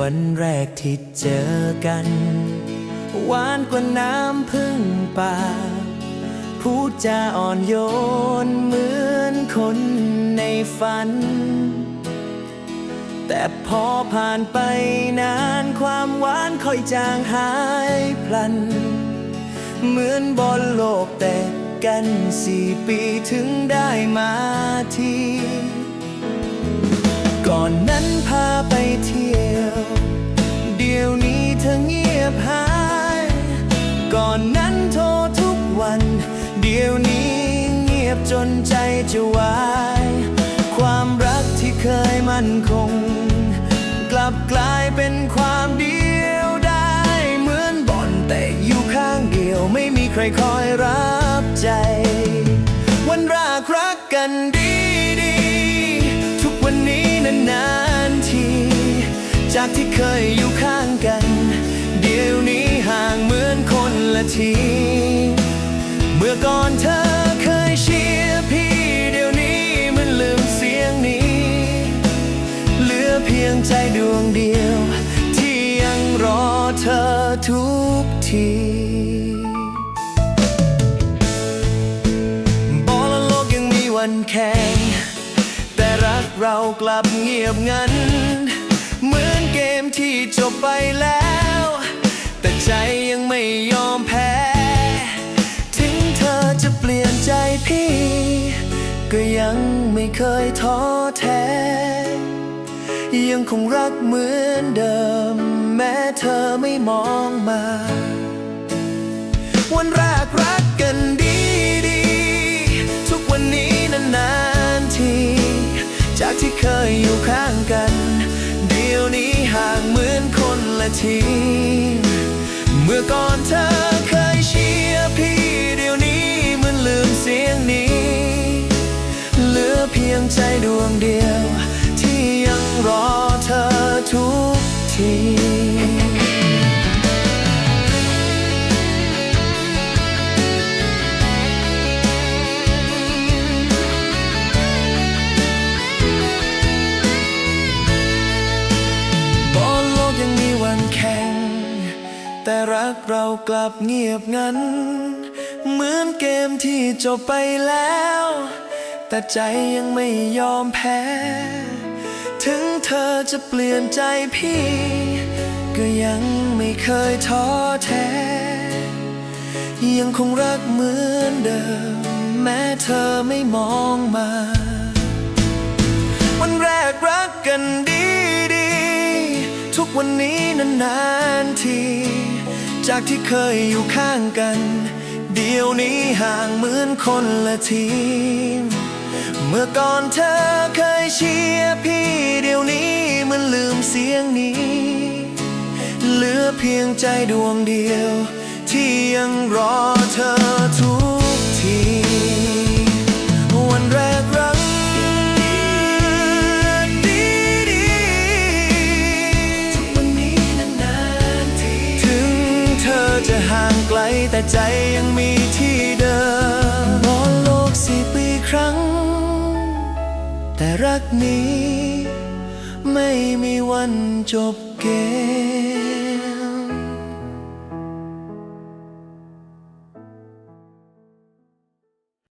วันแรกที่เจอกัน หวานกว่าน้ำพึ่งป่า พูดจาอ่อนโยนเหมือนคนในฝัน แต่พอผ่านไปนานความหวานค่อยจางหายพลัน เหมือนบอลโลกแตกกันสี่ปีถึงได้มาทีก่อนนั้นพาไปเที่ยว เธอเงียบหาย ก่อนนั้นโทรทุกวัน เดี๋ยวนี้เงียบจนใจจะวาย ความรักที่เคยมั่นคง กลับกลายเป็นความเดียวได้ เหมือนบ่อนแต่อยู่ข้างเดียวไม่มีใครคอยรับใจ วันแรกรักกันดีดีทุกวันนี้นานๆที จากที่เคยอยู่ข้าง นละที เมื่อก่อนเธอเคยเชียร์พี่เดี๋ยวนี้มันลืมเสียงนี้ เหลือเพียงใจดวงเดียว ที่ยังรอเธอทุกทีบอลโลกยังมีวันแข่งแต่รักเรากลับเงียบงัน เหมือนเกมที่จบไปแล้ว ใจยังไม่ยอมแพ้ ถึงเธอจะเปลี่ยนใจพี่ ก็ยังไม่เคยท้อแท้ ยังคงรักเหมือนเดิม แม้เธอไม่มองมา วันแรกรักกันดีดีทุกวันนี้นานๆที จากที่เคยอยู่ข้างกัน เดี๋ยวนี้ห่างเหมือนคนละที มื่อก่อนเธอเคยเชียร์พี่เดี๋ยวนี้เหมันลืมเสียงนี้ เหลือเพียงใจดวงเดียว ที่ยังรอเธอทุกทีบอลโลกยังมีวันแข่ง แต่รักเรากลับเงียบงัน เหมือนเกมที่จบไปแล้ว แต่ใจยังไม่ยอมแพ้ ถึงเธอจะเปลี่ยนใจพี่ ก็ยังไม่เคยท้อแท้ ยังคงรักเหมือนเดิม แม้เธอไม่มองมา วันแรกรักกันดี วันนี้นานๆที จากที่เคยอยู่ข้างกัน เดี๋ยวนี้ห่างเหมือนคนละทีม เมื่อก่อนเธอเคยเชียร์พี่ เดี๋ยวนี้มันลืมเสียงนี้ เหลือเพียงใจดวงเดียว ที่ยังรอเธอทุก แต่ใจยังมีที่เดิมมอลโลกสี่ปีครั้ง แต่รักนี้ไม่มีวันจบเกม